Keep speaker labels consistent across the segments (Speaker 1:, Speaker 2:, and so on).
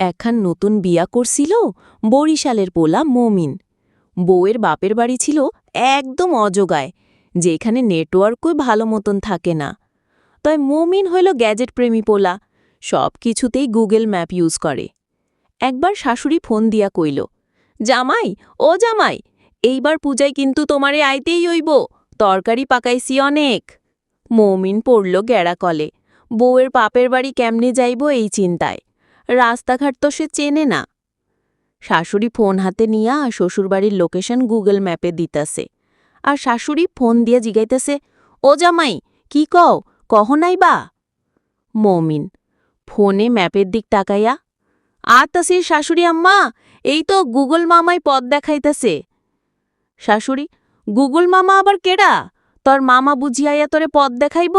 Speaker 1: একখান নতুন বিয়া করছিল বরিশালের পোলা মমিন। বউয়ের বাপের বাড়ি ছিল একদম অজগায়, যেখানে নেটওয়ার্কই ভালো মতন থাকে না। তাই মমিন হইল গ্যাজেট প্রেমী পোলা, সব কিছুতেই গুগল ম্যাপ ইউজ করে। একবার শাশুড়ি ফোন দিয়া কইল, জামাই, ও জামাই, এইবার পূজায় কিন্তু তোমারে আইতেই হইব, তরকারি পাকাইছি অনেক। মৌমিন পড়ল গ্যাড়া কলে বউয়ের পাপের বাড়ি কেমনে যাইব এই চিন্তায়? রাস্তাঘাট তো সে চেনে না। শাশুড়ি ফোন হাতে নিয়া শ্বশুরবাড়ির লোকেশন গুগল ম্যাপে দিতাছে। আর শাশুড়ি ফোন দিয়ে জিগাইতেছে, ও জামাই, কি কও, কহ নাই বা? মমিন ফোনে ম্যাপের দিক তাকাইয়া আতাসির শাশুড়ি আম্মা, এই তো গুগল মামাই পথ দেখাইতেছে। শাশুড়ি, গুগল মামা আবার কেডা? তোর মামা বুঝিয়াইয়া তোরে পথ দেখাইব?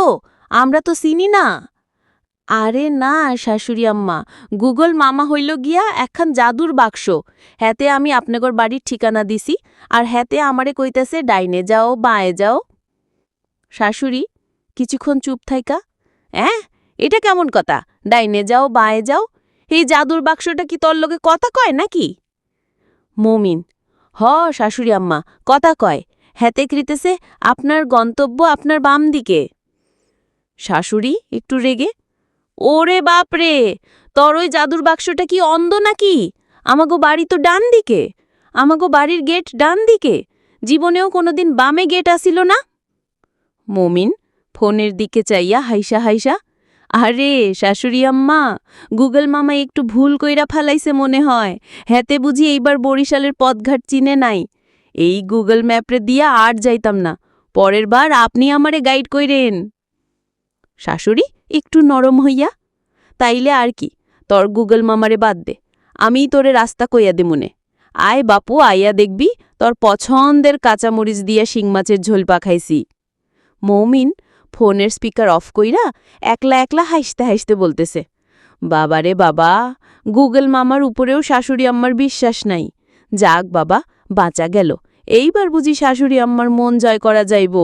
Speaker 1: আমরা তো চিনি না। আরে না, শাশুড়ি আম্মা। গুগল মামা হইল গিয়া একখান জাদুর বাক্স। হ্যাতে আমি আপনাগর বাড়ির ঠিকানা দিছি, আর হ্যাতে আমারে কইতেছে, ডাইনে যাও, বাঁয়ে যাও। শাশুড়ি, কিছুক্ষণ চুপ থাইকা। অ্যাঁ? এটা কেমন কথা? ডাইনে যাও, বাঁয়ে যাও? এই জাদুর বাক্সটা কি তোর লগে কথা কয় নাকি? মমিন। হ, শাশুড়ি আম্মা, কথা কয়। হ্যাতে করিতেছে, আপনার গন্তব্য আপনার বাম দিকে শাশুড়ি, একটু রেগে। ওরে বাপরে, তোর ওই জাদুর বাক্সটা কি অন্ধ নাকি? আমাগো বাড়ি তো ডান দিকে। আমাগো বাড়ির গেট ডান দিকে। জীবনেও কোনোদিন বামে গেট আসিল না? মমিন, ফোনের দিকে চাইয়া হাইসা হাইসা, আরে শাশুড়ি আম্মা, গুগল মামা একটু ভুল কইরা ফালাইছে মনে হয়। হ্যাতে বুঝি এইবার বরিশালের পথঘাট চিনে নাই। এই গুগল ম্যাপরে দিয়া আর যাইতাম না। পরের বার আপনি আমারে গাইড কইরেন। শাশুড়ি একটু নরম হইয়া, তাইলে আর কি, তোর গুগল মামারে বাদ দে, আমিই তোরে রাস্তা কইয়া দে মনে আয় বাপু, আইয়া দেখবি, তোর পছন্দের কাঁচামরিচ দিয়া শিং মাছের ঝোল পাখাইছি। মৌমিন ফোনের স্পিকার অফ কইরা একলা একলা হাসতে হাসতে বলতেছে, বাবারে বাবা, গুগল মামার উপরেও শাশুড়ি আম্মার বিশ্বাস নাই। যাক বাবা, বাঁচা গেল, এইবার বুঝি শাশুড়ি আম্মার মন জয় করা যাইব।